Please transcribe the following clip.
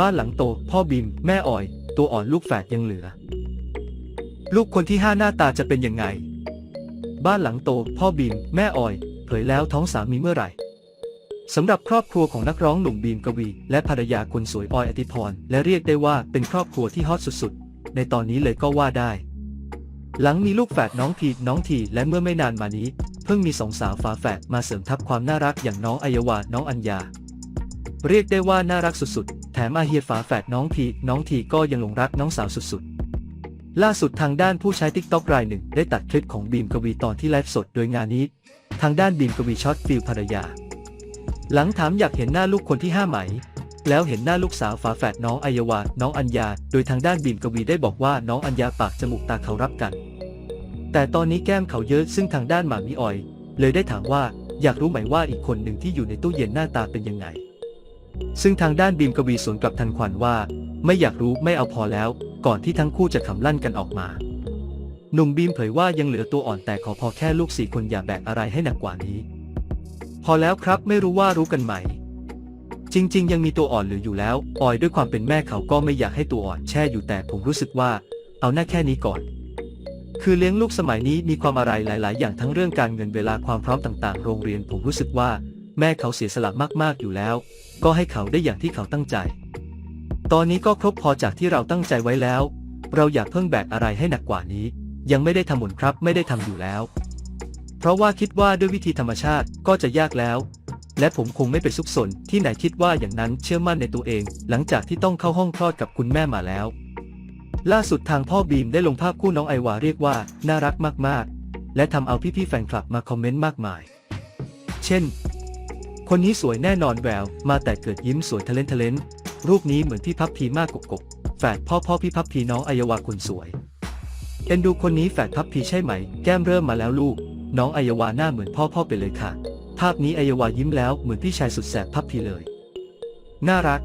บ้านหลังโต พ่อบิม แม่อ่อย ตัวอ่อนลูกแฝดยังเหลือ ลูกคนที่ห้าหน้าตาจะเป็นยังไง บ้านหลังโต พ่อบิม แม่อ่อย เผยแล้วท้องสามีเมื่อไหร่สำหรับครอบครัวของนักร้องหนุ่มบีมกวี และภรรยาคนสวยออยอติพร และเรียกได้ว่าเป็นครอบครัวที่ฮอตสุดๆ ในตอนนี้เลยก็ว่าได้ หลังมีลูกแฝดน้องพีน้องทีและเมื่อไม่นานมานี้ เพิ่งมีสองสาวฝาแฝดมาเสริมทับความน่ารักอย่างน้องอัยวาน้องอัญญา เรียกได้ว่าน่ารักสุดๆ มอาเฮียฝาแฝดน้องพีน้องทีก็ยังหลงรักน้องสาวสุดๆ ล่าสุดทางด้านผู้ใช้ติ๊กต็อกรายหนึ่งได้ตัดคลิปของบีมกวีตอนที่ไลฟ์สดโดยงานนี้ ทางด้านบีมกวีช็อตฟิลภรรยา หลังถามอยากเห็นหน้าลูกคนที่ห้าไหม แล้วเห็นหน้าลูกสาวฝาแฝดน้องอัยวา น้องอัญญา โดยทางด้านบีมกวีได้บอกว่าน้องอัญญาปากจมูกตาเขารับกัน แต่ตอนนี้แก้มเขาเยอะซึ่งทางด้านหมามิออย เลยได้ถามว่าอยากรู้ไหมว่าอีกคนหนึ่งที่อยู่ในตู้เย็นหน้าตาเป็นยังไง ซึ่งทางด้านบีมกวีสวนกลับทันควันว่า ไม่อยากรู้ไม่เอาพอแล้ว ก่อนที่ทั้งคู่จะขำลั่นกันออกมา หนุ่มบีมเผยว่ายังเหลือตัวอ่อนแต่ขอพอแค่ลูกสี่คนอย่าแบกอะไรให้หนักกว่านี้ พอแล้วครับไม่รู้ว่ารู้กันไหม จริง ๆ ยังมีตัวอ่อนเหลืออยู่แล้วออยด้วยความเป็นแม่เขาก็ไม่อยากให้ตัวอ่อนแช่อยู่แต่ผมรู้สึกว่า เอาหน้าแค่นี้ก่อนคือเลี้ยงลูกสมัยนี้มีความอะไรหลาย ๆ อย่างทั้งเรื่องการเงินเวลาความพร้อมต่าง ๆ โรงเรียนผมรู้สึกว่า แม่เขาเสียสละมาก ๆ อยู่แล้ว ก็ให้เขาได้อย่างที่เขาตั้งใจ ตอนนี้ก็ครบพอจากที่เราตั้งใจไว้แล้ว เราอยากเพิ่งแบกอะไรให้หนักกว่านี้ ยังไม่ได้ทำหมุนครับไม่ได้ทำอยู่แล้ว เพราะว่าคิดว่าด้วยวิธีธรรมชาติก็จะยากแล้ว และผมคงไม่ไปซุกซนที่ไหนคิดว่าอย่างนั้นเชื่อมั่นในตัวเอง หลังจากที่ต้องเข้าห้องคลอดกับคุณแม่มาแล้ว ล่าสุดทางพ่อบีมได้ลงภาพคู่น้องไอวาเรียกว่าน่ารักมากๆ และทำเอาพี่ๆแฟนคลับมาคอมเมนต์มากมาย เช่น คนนี้สวยแน่นอนแวว มาแต่เกิดยิ้มสวยทะเลนทะเลนรูปนี้เหมือนพี่พับพีมากกกกแฝดพ่อพ่อพี่พับพีน้องอัยวาคนสวยเอ็นดูคนนี้แฝดพับพีใช่ไหม แก้มเริ่มมาแล้วลูก น้องอัยวาหน้าเหมือนพ่อพ่อไปเลยค่ะ ภาพนี้อัยวายิ้มแล้วเหมือนพี่ชายสุดแสบพับพีเลย น่ารัก